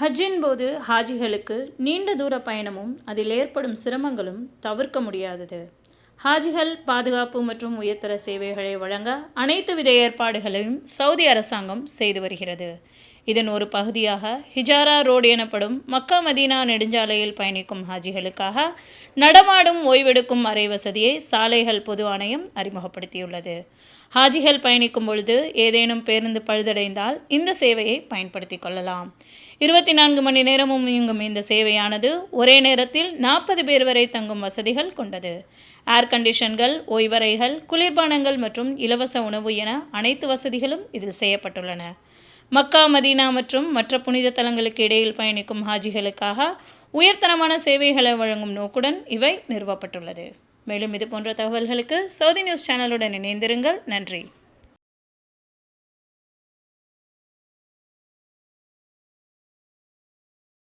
ஹஜ்ஜின் போது ஹாஜிகளுக்கு நீண்ட தூர பயணமும் அதில் ஏற்படும் சிரமங்களும் தவிர்க்க முடியாதது. ஹாஜிகள் பாதுகாப்பு மற்றும் உயர்தர சேவைகளை வழங்க அனைத்து வித ஏற்பாடுகளையும் சவுதி அரசாங்கம் செய்து வருகிறது. இதன் ஒரு பகுதியாக ஹிஜாரா ரோடு எனப்படும் மக்கா மதீனா நெடுஞ்சாலையில் பயணிக்கும் ஹாஜிகளுக்காக நடமாடும் ஓய்வெடுக்கும் அறை வசதியை சாலைகள் பொது ஆணையம் அறிமுகப்படுத்தியுள்ளது. ஹாஜிகள் பயணிக்கும் பொழுது ஏதேனும் பேருந்து பழுதடைந்தால் இந்த சேவையை பயன்படுத்தி கொள்ளலாம். இருபத்தி நான்கு மணி நேரமும் இயங்கும் இந்த சேவையானது ஒரே நேரத்தில் நாற்பது பேர் வரை தங்கும் வசதிகள் கொண்டது. ஏர் கண்டிஷன்கள் ஓய்வறைகள் குளிர்பானங்கள் மற்றும் இலவச உணவு என அனைத்து வசதிகளும் இதில் செய்யப்பட்டுள்ளன. மக்கா மதீனா மற்றும் மற்ற புனித தலங்களுக்கு இடையில் பயணிக்கும் ஹாஜிகளுக்காக உயர்தரமான சேவைகளை வழங்கும் நோக்குடன் இவை நிறுவப்பட்டுள்ளது. மேலும் இது போன்ற தகவல்களுக்கு சவுதி நியூஸ் சேனலுடன் இணைந்திருங்கள். நன்றி.